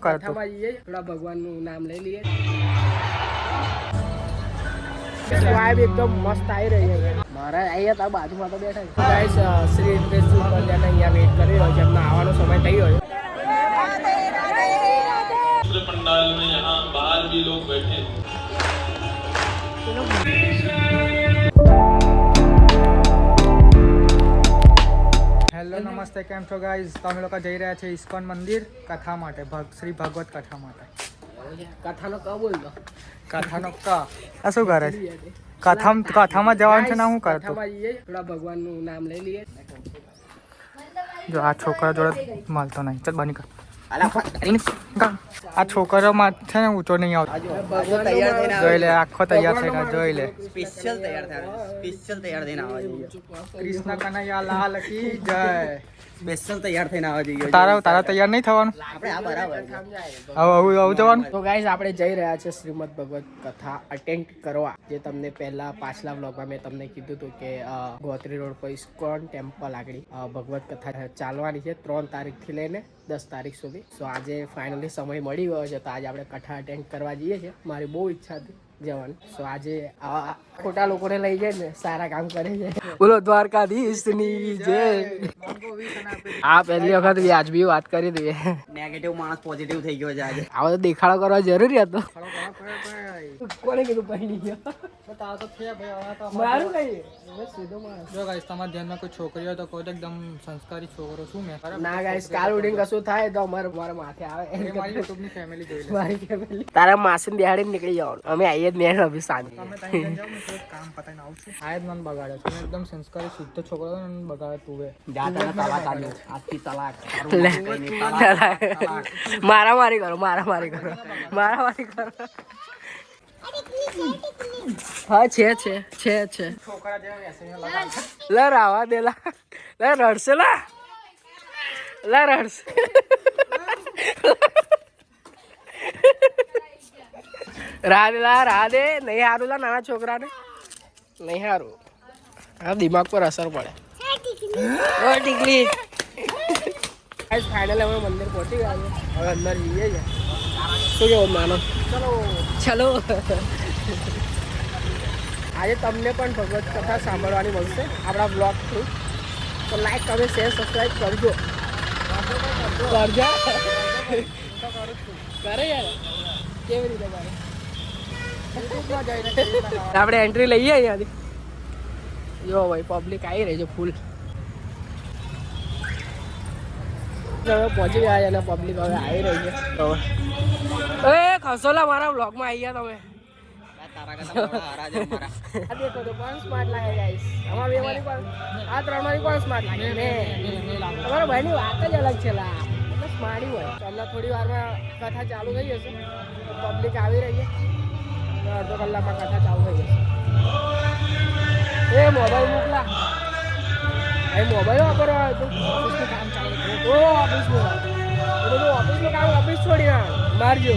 કરતો કથામાં જઈએ થોડા ભગવાનનું નામ લઈ લઈએ વાઇબ એકદમ મસ્ત આવી રહી છે મારા અહીંયા તાર બાજુમાં તો બેઠા છે ગાઈસ શ્રી ઇન્દ્રેશજી પંડ્યાને અહીંયા વેઇટ કરી રહ્યો છે એમનો આવવાનો સમય થઈ ગયો છે दूसरे पंडाल में यहाँ बाहर भी लोग बैठे નમસ્તે કેમ છો ગાઈઝ તમે લોકો જઈ રહ્યા છે ઇસ્કોન મંદિર કથા માટે ભગ શ્રી ભાગવત કથા માટે. કથાનો ક બોલતો કથાનો ક. આ શું કરે છે? કથા કથામાં જવાનું છે ને હું કરતો કથામાં જઈએ થોડા ભગવાનનું નામ લઈ લઈએ. જો આ છોકરા જોડે મળતો નહીં. ચાલ બની કર. આ છોકરામાં છે ને ઊંચો નહીં આવતો. ભગવાન જોઈ લે આખો તૈયાર થઈને જોઈ લે. સ્પેશિયલ તૈયાર થયા સ્પેશિયલ તૈયાર થઈને આવવા જોઈએ કૃષ્ણ કનૈયા લાલ કી જય. સ્પેશિયલ તૈયાર થઈને આવવા જોઈએ. તારા તારા તૈયાર નહીં થવાનું? આપણે આ બરાબર આવું જવાનું? તો ગાઈઝ આપણે જઈ રહ્યા છે શ્રીમદ ભગવત કથા અટેન્ડ કરવા. જે તમને પહેલા પાછલા વ્લોગમાં મેં તમને કીધું હતું કે ગોત્રી રોડ પર ઇસ્કોન ટેમ્પલ આગળ ભગવત કથા ચાલવાની છે ત્રણ તારીખથી લઈને દસ તારીખ સુધી. સો આજે ફાઇનલી સમય મળી ગયો છે તો આજે આપણે કથા અટેન્ડ કરવા જઈએ છીએ. મારી બહુ ઈચ્છા હતી. જવાની. સો આજે આવા ખોટા લોકોને લઈ જાય ને સારા કામ કરે છે. બોલો દ્વારકાધીશની જય. આ પહેલી વખત વ્યાજબી વાત કરી દઈએ. નેગેટિવ માણસ પોઝિટિવ થઈ ગયો છે આજે. આવો તો દેખાડો કરવા જરૂરી હતો કોને કીધું પહેલી ગયો? મારું કઈ? સીધો માણસ. જો ગાઈસ તમારા ધ્યાનમાં કોઈ છોકરી હોય તો કોઈ તો એકદમ સંસ્કારી છોકરો છું મેં. ના ગાઈસ કાલ ઉડીને કશું થાય તો અમારે મારા માથે આવે. એ મારી યુટ્યુબની ફેમિલી જોઈ લે. મારી family. તારા માસી દિહાડી નીકળી જવાનું. અમે આવીએ જ મેન અભી શાંતિ તમે ત્યાં એક કામ પતાઈને આવશું જ બગાડે તું એકદમ સંસ્કારી શુદ્ધ છોકરો હતો ને બગાડે તું જા તને તલાક આલ્યો. આજથી તલાક. મારા મારી કરો મારા મારી કરો. મારા મારી કરો. હા છે છે છે છે. લ જેવા દેલા લગાડે. લે રાવા દે લા. રડશે લા. લે રડશે. રાહ દે લા રાહ દે નહીં હારું લા નાના છોકરાને. નહીં હારું. આ દિમાગ પર અસર પડે. ઓ ટીકલી. ફાઇનલ અમે મંદિર પહોંચી ગયા. હવે અંદર જઈએ છે શું કેવું માનો? ચલો. ચલો. આજે તમને પણ ભગવત કથા સાંભળવાની મળશે આપણા બ્લોગ થ્રુ તો લાઈક તમે શેર સબસ્ક્રાઈબ કરજો. કરજો. કરે યાર. કેવી રીતે કરે? આપણે એન્ટ્રી લઈએ અહીંયાથી. જો ભાઈ પબ્લિક આવી રહી છે ફૂલ હવે પહોંચી ગયા અને પબ્લિક હવે આવી રહી છે. હવે. એ, ખસોલા મારા બ્લોગમાં આવી ગયા તમે. તારા કરતા બડા હારા છે અમારા. આ દેખો તો કોણ સ્માર્ટ લાગે આમાં બે માંથી આ ત્રણમાંથી કોણ સ્માર્ટ લાગે. મેં ભાઈની વાત જ અલગ છે, લા. સ્માર્ટ હોય. તો થોડી વારમાં કથા ચાલુ થઈ જશે પબ્લિક આવી રહી છે. અને અડધો કલાકમાં કથા ચાલુ થઈ જશે. એ મોબાઈલ મોકલા. એ મોબાઈલ વાપરો ઓફિસનું કામ ચાલુ તો ઓફિસનું. બધું ઓફિસ છોડી મારજો.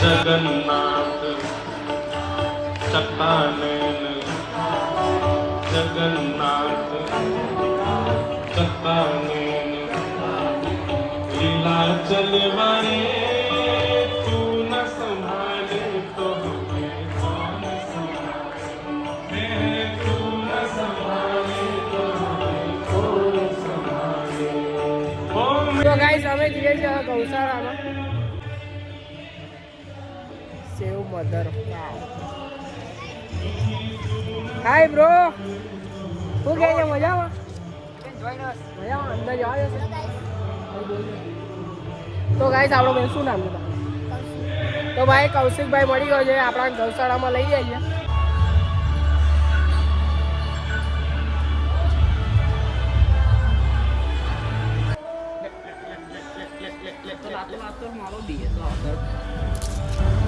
जगन्नाथ चक्कानयन जगन्नाथ चक्कानयन लीला चलवाए હાય બ્રો શું કહે છે મજામાં મજામાં અંદર જવા જશે તો ગાઈસ આપણો બેન શું નામ છે તો ભાઈ કૌશિકભાઈ મળી ગયો છે આપણા ગૌશાળામાં લઈ જઈએ તો મારો બી તો આગળ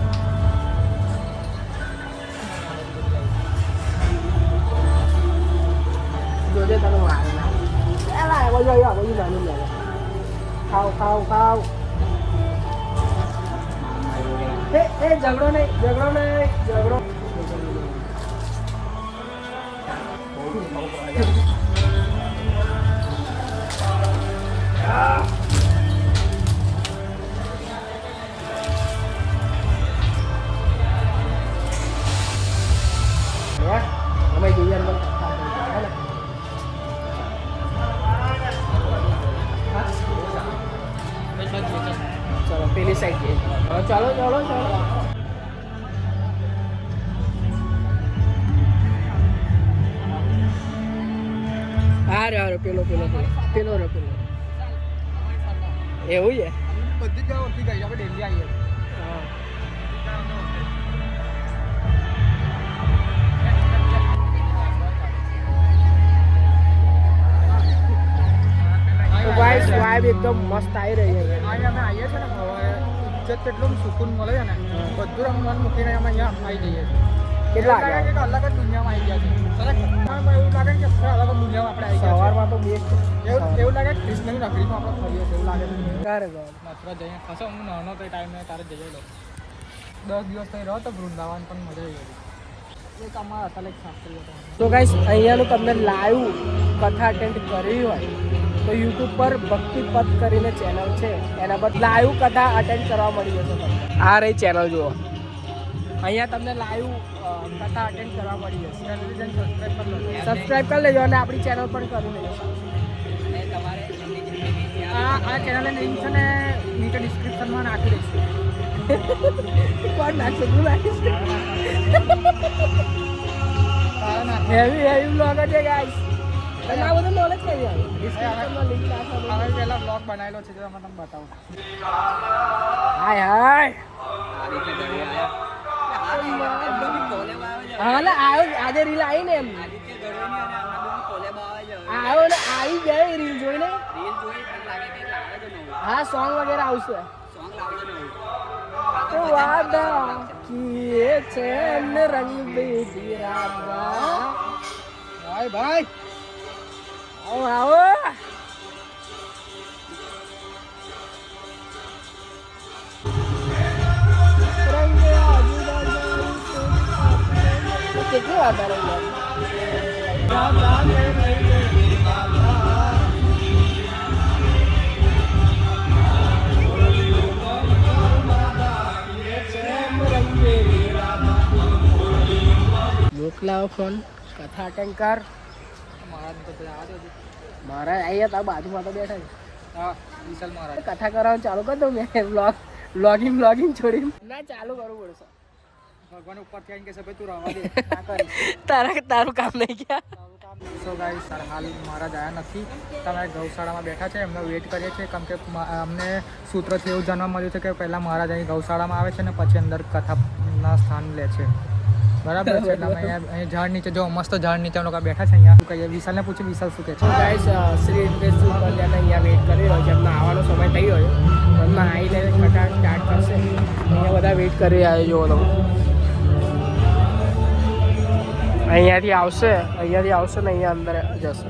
เรียกกันหวานนะอะไรวะย่อยๆวะยี่หน่อยนิหน่อยเข้าเข้าเข้า ए ए झगड़ो नहीं झगड़ो नहीं झगड़ो ચલો, પેલી સાઈડ જઈએ. ચાલો ચાલો ચાલો. હા રે હારો પેલો પેલો પેલો. રે પેલો. એવું છે? બધી જગ્યાએ ઓળખી જાય, આપણે ડેલી આવીએ. એકદમ મસ્ત આવી રહી છે. અમે આવીએ છીએ ને ઇજ્જત કેટલું સુકૂન મળે છે ને બધું આમ મન મૂકીને અમે અહીંયા આવી જઈએ છીએ. કેટલા અલગ જ દુનિયામાં આવી ગયા છે. ખરેખર. એવું લાગે કે અલગ દુનિયામાં આપણે આવી ગયા સવારમાં તો બેસ્ટ એવું એવું લાગે કૃષ્ણની નગરીમાં આપણે ફરીએ છીએ એવું લાગે ક્યારે મથુરા જઈએ. ખાસો હું નાનો તો ટાઈમે તારે જઈ લો દસ દિવસ ત્યાં રહ્યો તો વૃંદાવન પણ મજા આવી ગઈ તો ગાઈસ અહીંયાનું તમને લાઈવ કથા અટેન્ડ કરવી હોય તો યુટ્યુબ પર ભક્તિ પથ કરીને ચેનલ છે. એના પર લાઈવ કથા અટેન્ડ કરવા મળી જશે તમને. આ રહી ચેનલ જુઓ. અહીંયા તમને લાઈવ કથા અટેન્ડ કરવા મળી જશે. સબસ્ક્રાઈબ કરી લેજો. અને આપણી ચેનલ પણ કરી લેજો. આ આ ચેનલને લિંક છે ને નીચે ડિસ્ક્રિપ્શનમાં નાખી દઈશું. કોણ નાખશે? તું નાખીશ? હેવી હેવી બ્લોગ છે ગાઈસ આ બધું નોલેજ કઈ આવે ડિસ્ક્રિપ્શનમાં લિંક નાખવા હવે પહેલા બ્લોગ બનાવેલો છે જો તમને બતાવું. હાય હાય. હા ને આવ્યો આજે રીલ આવી ને એમ. આવ્યો ને આવી ગઈ રીલ જોઈને. હા સોંગ વગેરે આવશે. વાદા કીએ છે ને રંગ બેદી રાગા ભાઈ ભાઈ. આવો આવો કેટલી વાર મોકલાવો ફોન. કથા અટેન્ડ મારા તો આ મારા અહીંયા તારા બાજુમાં તો બેઠા છે. હા વિશાલ મહારાજ. કથા કરવાનું ચાલુ કરી દઉં મેં બ્લોગ બ્લોગિંગ બ્લોગિંગ છોડી ના ચાલુ કરવું પડશે ભગવાન ઉપરથી આવીને કે ભાઈ તું રવા દે. તારા તારું કામ નહીં ગયા? સો ગાઈસ હાલ મહારાજ આવ્યા નથી. તમે ગૌશાળામાં બેઠા છે એમનો વેઇટ કરીએ છીએ. કેમ કે અમને સૂત્રથી એવું જાણવા મળ્યું છે કે પહેલાં મહારાજ અહીં ગૌશાળામાં આવે છે ને પછી અંદર કથાના સ્થાન લે છે. બરાબર છે, એટલે અમે અહીંયા ઝાડ નીચે જો મસ્ત ઝાડ નીચે લોકો બેઠા છે અહીંયા. શું કહીએ? વિશાલને પૂછ્યું, વિશાલ શું કહે છે? ગાઈસ શ્રી ઇન્દ્રેશજી પંડ્યાને અહીંયા વેઇટ કરી રહ્યો છે. એમનો આવવાનો સમય થઈ ગયો છે. એમના આવીને કટાર સ્ટાર્ટ કરશે. અહીંયા બધા વેઇટ કરી રહ્યા જુઓ તમે. અહીંયાથી આવશે અહીંયાથી આવશે ને અહીંયા અંદર જશે.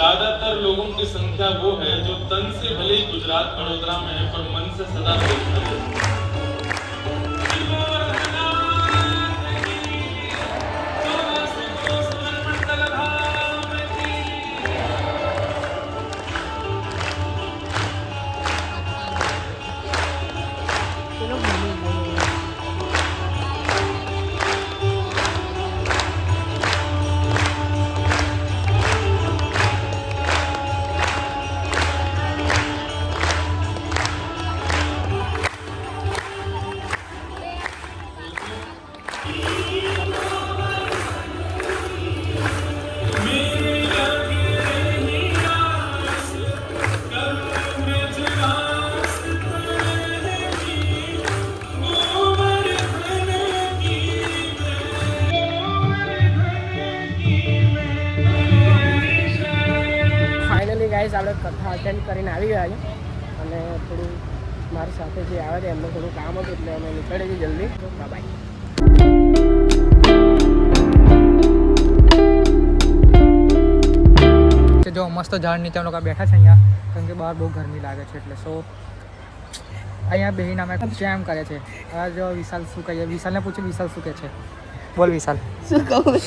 ज्यादातर लोगों की संख्या वो है जो तन से भले ही गुजरात बड़ोदरा में है पर मन से सदा वैष्णव આવી ગયા છે. અને થોડું મારી સાથે જે આવે છે એમને થોડું કામ હતું એટલે અમે નીકળીએ છીએ જલ્દી. બાય જો મસ્ત ઝાડ નીચે લોકો બેઠા છે અહીંયા કારણ કે બહાર બહુ ગરમી લાગે છે એટલે સો અહીંયા બેહીને અમે ચેમ કરે છે. હવે જો વિશાલ શું કહીએ વિશાલને પૂછ્યું વિશાલ શું કહે છે? બોલ વિશાલ. શું કહું?